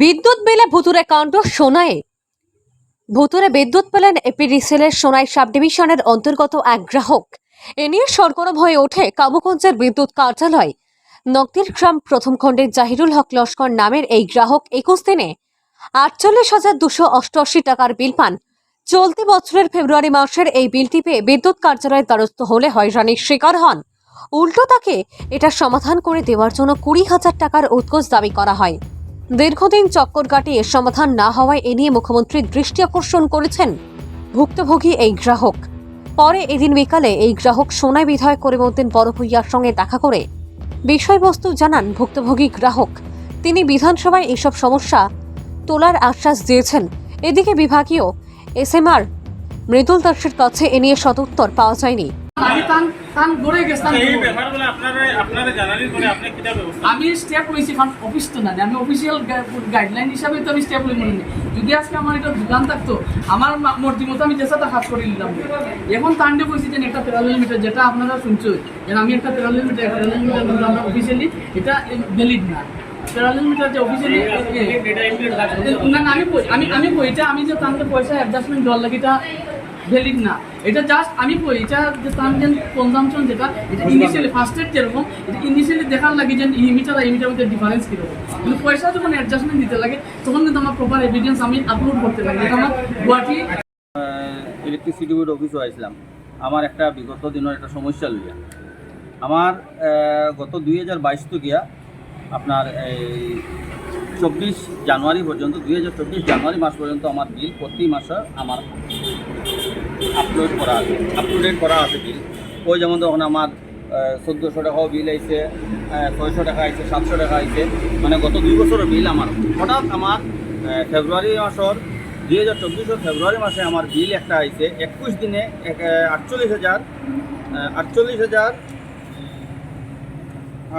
বিদ্যুৎ বিলে ভুতুরে কাণ্ড সোনায় ভুতুরে বিদ্যুৎ পেলেন এপিডিসিএলের সোনাই সাব ডিভিশনের অন্তর্গত এক গ্রাহক। এ নিয়ে সরগরম হয়ে ওঠে কাবুগঞ্জের বিদ্যুৎ কার্যালয়। নকদির গ্রাম প্রথম খণ্ডের জাহিরুল হক লস্কর নামের এই গ্রাহক একুশ দিনে আটচল্লিশ হাজার দুশো অষ্টআশি টাকার বিল পান। চলতি বছরের ফেব্রুয়ারি মাসের এই বিলটি পেয়ে বিদ্যুৎ কার্যালয়ের দ্বারস্থ হলে হয়রানির শিকার হন। উল্টো তাকে এটা সমাধান করে দেওয়ার জন্য কুড়ি হাজার টাকার উৎকোচ দাবি করা হয়। দীর্ঘদিন চক্কর কাটিয়ে সমাধান না হওয়ায় এ নিয়ে মুখ্যমন্ত্রীর দৃষ্টি আকর্ষণ করেছেন ভুক্তভোগী এই গ্রাহক। পরে এদিন বিকালে এই গ্রাহক সোনাই বিধায়ক করিমউদ্দিন বড়ভূইয়ার সঙ্গে দেখা করে বিষয়বস্তু জানান ভুক্তভোগী গ্রাহক। তিনি বিধানসভায় এসব সমস্যা তোলার আশ্বাস দিয়েছেন। এদিকে বিভাগীয় এসএমআর মৃদুল দাসের কাছে এ নিয়ে সদুত্তর পাওয়া যায়নি। আমি তান তান গড়ে গেছিলাম আচ্ছা, এই ব্যাপারগুলো আপনারা আপনারা জানালেন পরে আপনি কিটা ব্যবস্থা আমি স্টেপ লইছি কারণ অফিস তো না আমি অফিসিয়াল গাইডলাইন হিসাবে তো আমি স্টেপ লই মনে নেই যদি আজকে আমার এটা দোকান থাকতো আমার মর্জি মতো আমি যেসাটা কাজ করে নিলাম। এখন তান্ডে কইছি যে একটা প্যারালেল মিটার যেটা আপনারা শুনছো যে আমি একটা প্যারালেল মিটার প্যারালেল মিটার আমরা অফিসিয়ালি এটা ভ্যালিড না। প্যারালেল মিটার যে অফিসিয়ালি না আমি আমি আমি আমি যে তানকে পয়সা অ্যাডজাস্টমেন্ট দেওয়ার লাগে এটা ভ্যালিড না। এটা জাস্ট আমি কই এটা যে তান যে কনজামশন যেটা এটা ইনিশিয়ালি ফার্স্ট এড যেরকম এটা ইনিশিয়ালি দেখার লাগে যে ই মিটার আর ই মিটার মধ্যে ডিফারেন্স কীরকম। কিন্তু পয়সা যখন অ্যাডজাস্টমেন্ট দিতে লাগে তখন কিন্তু আমার প্রপার এভিডেন্স আমি আপলোড করতে লাগে এটা আমার গুয়াহাটি ইলেকট্রিসিটি বোর্ড অফিসও আসলাম আমার একটা বিগত দিনের একটা সমস্যা লইয়া। আমার গত দুই হাজার বাইশ তো গিয়া আপনার এই চব্বিশ জানুয়ারি পর্যন্ত দুই হাজার চব্বিশ জানুয়ারি মাস পর্যন্ত আমার বিল প্রতি মাসে আমার আপলোড করা আছে আপলোডেড করা আছে বিল ওই যেমন তখন আমার চোদ্দোশো টাকাও বিল আইছে ছয়শো টাকা আইছে, সাতশো টাকা আইছে। মানে গত দুই বছরের বিল আমার। হঠাৎ আমার ফেব্রুয়ারি মাসের, দুই হাজার চব্বিশের ফেব্রুয়ারি মাসে আমার বিল একটা আইছে, একুশ দিনে আটচল্লিশ হাজার আটচল্লিশ হাজার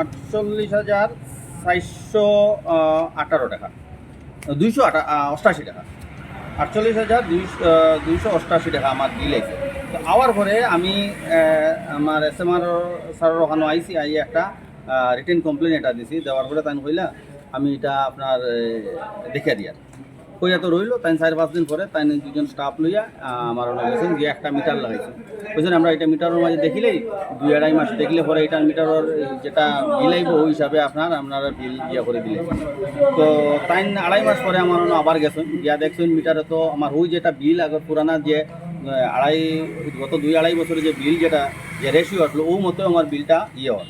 আটচল্লিশ হাজার চারশো আঠারো টাকা। দুইশো আটা অষ্টাশি টাকা। আটচল্লিশ হাজার দুইশো অষ্টাশি টাকা আমার বিল আছে তো আওয়ার পরে আমি আমার এস এম আর স্যারের ওখানে আইসি আই একটা রিটেন কমপ্লেন এটা দিছি। দেওয়ার পরে তাই কইলা, আমি এটা আপনার দেখে দিয়ার কইয়া তো রইল, তাই চার পাঁচ দিন পরে তাই দুজন স্টাফ লইয়া আমার ওনার গেছেন গিয়ে একটা মিটার লাগাইছে। বুঝছেন, আমরা এটা মিটারের মাঝে দেখিলেই দুই আড়াই মাস দেখলে পরে এটা মিটারের যেটা বিল আইব ওই হিসাবে আপনার, আপনারা বিল ইয়া করে দিলে তো তাই আড়াই মাস পরে আমার ওনা আবার গেছেন, গিয়া দেখছেন মিটারে তো আমার ওই যেটা বিল আগর পুরানা যে আড়াই, গত দুই আড়াই বছরে যে বিল যেটা, যে রেশিও আসলো, ও মতো আমার বিলটা ইয়ে হয়।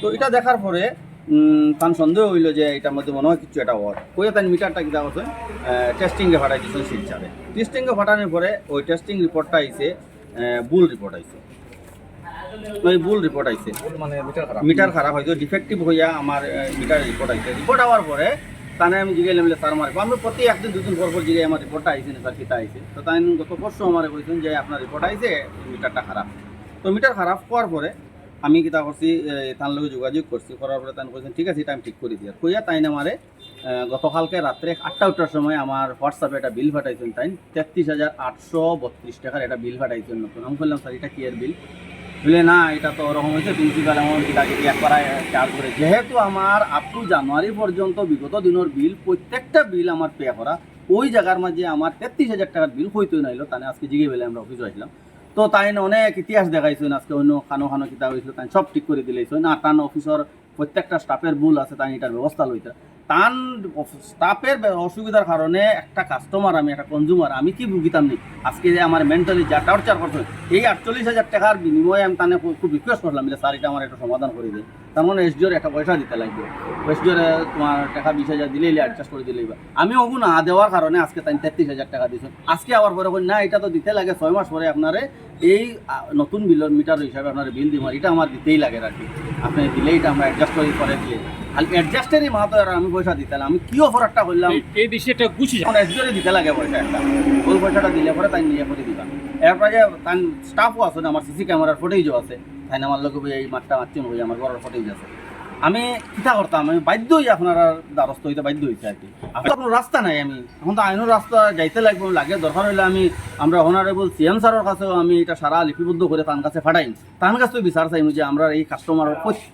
তো এটা দেখার পরে তার সন্দেহ হইল যে এটার মধ্যে মনে হয় কিছু একটা হওয়ার কইয়া তাই মিটারটা কিনা করছেন টেস্টিংয়ে ফাটাই দিয়েছেন শিলচারে টেস্টিংয়ে ফাটানোর পরে ওই টেস্টিং রিপোর্টটা আইছে বুল রিপোর্ট আইছে। ওই বুল রিপোর্ট আইছে। মিটার খারাপ। হয়তো ডিফেক্টিভ হইয়া আমার মিটার রিপোর্ট আইছে। রিপোর্ট হওয়ার পরে তানে আমি জিগাইলাম বলে স্যার আমার আমি প্রতি একদিন দুদিন পর পর জিগাই আমার রিপোর্টটা আইছে না স্যার কিতা আইছে? তো তাই গত পরশু আমার কইছেন যে আপনার রিপোর্ট আইছে মিটারটা খারাপ। তো মিটার খারাপ হওয়ার পরে আমি কিতা করছি তার লগে যোগাযোগ করছি, করার পরে তাই কইছেন, ঠিক আছে, এটা আমি ঠিক করে দিই কইয়া তাই আমারে গতকালকে রাত্রে আটটা উঠার সময় আমার হোয়াটসঅ্যাপে একটা বিল ফাটাইছেন তাই। তেত্রিশ হাজার আটশো বত্রিশ টাকার একটা বিল ফাটাইছেন নতুন। আমি বললাম স্যার, এটা কি এর বিল? বলে, না, এটা তো ওরকম হয়েছে, প্রিন্সিপাল এমন এটাকে একবার চার্জ করে যেহেতু আমার আপ টু জানুয়ারি পর্যন্ত বিগত দিনের বিল, প্রত্যেকটা বিল আমার পে করা, ওই জায়গার মাঝে আমার তেত্রিশ হাজার টাকার বিল হইতে নাইলো তাই আজকে জিগে বেলে আমরা অফিসে আসলাম। তো তাই অনেক ইতিহাস দেখাইছেন, আজকে অন্য খানো খানো কিতাব হয়েছিল তাই সব ঠিক করে দিলেছেন আর তান অফিসর প্রত্যেকটা স্টাফের ভুল আছে তাই এটার ব্যবস্থা লইতে। তান স্টাফের অসুবিধার কারণে একটা কাস্টমার আমি একটা কনজিউমার আমি কি ভুগিতাম নি? আজকে যে আমার মেন্টালি যা টর্চার করছে এই আটচল্লিশ হাজার টাকার বিনিময়ে আমি তানে খুব- রিকোয়েস্ট করলাম যে স্যার এটা আমার একটা সমাধান করে দিই তার মানে এসডিওর একটা পয়সা দিতে লাগবে। এসডিওর তোমার টাকা বিশ হাজার দিলেই অ্যাডজাস্ট করে দিলেই আমি ওগু না দেওয়ার কারণে আজকে তাই তেত্রিশ হাজার টাকা দিয়েছেন আজকে আবার পরে বলি, না এটা তো দিতে লাগে ছয় মাস পরে আপনারে এই নতুন বিলের মিটার হিসাবে আপনার বিল দিব এটা আমার দিতেই লাগে আর কি। আপনি দিলেই এটা আমরা অ্যাডজাস্ট করে করে দিলে। আর অ্যাডজাস্টেরই মাহাতো আর আমি পয়সা দিতে। আমি কি অফারটা করলাম? এই বিষয়টা গুছি এখন এসডিওরে দিতে লাগে পয়সা একটা। ওই পয়সাটা দিলে পরে তাই নিয়ে করে দিবা। এরপরে যে তাই স্টাফও আছে আমার সিসি ক্যামেরার ফুটেজও আছে। তাই আমার লোক এই মাঠটা মারছেন হয়ে আমার ঘরের ফুটেজ আছে। আমি কিতা করতাম, আমি বাধ্য হই আপনার দ্বারস্থ হইতে বাধ্য হইতে আর কি। কোনো রাস্তা নাই, আমি এখন তো আইনের রাস্তা যাইতে লাগবে, লাগে, দরকার হইলে আমি আমরা অনারেবল সিএম স্যারের কাছেও আমি এটা সারা লিপিবদ্ধ করে তার কাছে ফাটাইম। তার কাছেও বিচার চাইম যে আমরা এই কাস্টমার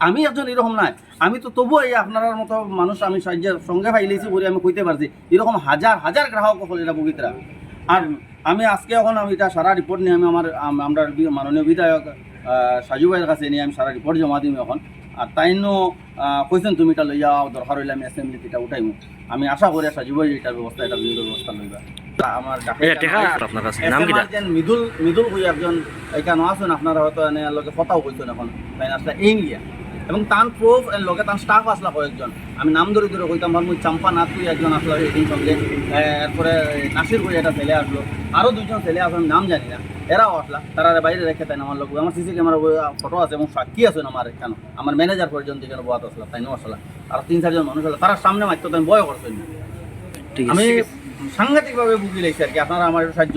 আমি একজন এরকম নাই। আমি তো তবুও এই আপনার মতো মানুষ, আমি সাহায্যের সঙ্গে ফাইলেছি বলে আমি কইতে পারছি। এরকম হাজার হাজার গ্রাহক হল এটা বগিতরা আর আমি আজকে এখন আমি এটা সারা রিপোর্ট নিয়ে আমি আমার আমরা মাননীয় বিধায়ক সাজু ভাইয়ের কাছে নিয়ে আমি সারা রিপোর্ট জমা দিম এখন। আর তাইনও কইছেন তুমি এটা লইয়া দরকার হইলে আমি অ্যাসেম্বলিতে এটা উঠাইমু। আমি আশা করি সাজিব ভাই এটার ব্যবস্থা এটা বিরোধ ব্যবস্থা লইবা। আমার মিদুল মিদুল কই একজন এখানে আছেন আপনারা হয়তো এনে লগে কথাও কইছেন এখন। তাই আসলে এই নিয়া। এবং তান প্রুফ লগে তান স্টাফ আসলা কয়েকজন। আমি নাম ধরে ধরে কইতাম ভাবমু চাম্পা নাথ কই একজন আসলো এই সঙ্গে। এরপরে নাসির কই একটা ছেলে আসলো। আরও দুজন ছেলে আসলো আমি নাম জানি না। এরাও আসলা তারা বাইরে রেখে তাই আমার লোক আমার সিসি ক্যামেরা ফটো আছে এবং সাক্ষী আছে আমার কেন আমার ম্যানেজার পর্যন্ত এখানে বয়াত আসলা তাই আসলা। আর তিন চারজন মানুষ হলো তারা সামনে মারতো তাই ভয় করছেন আমি সাংঘাতিকভাবে বুঝি লাগছে আর কি। আপনারা আমার সাহায্য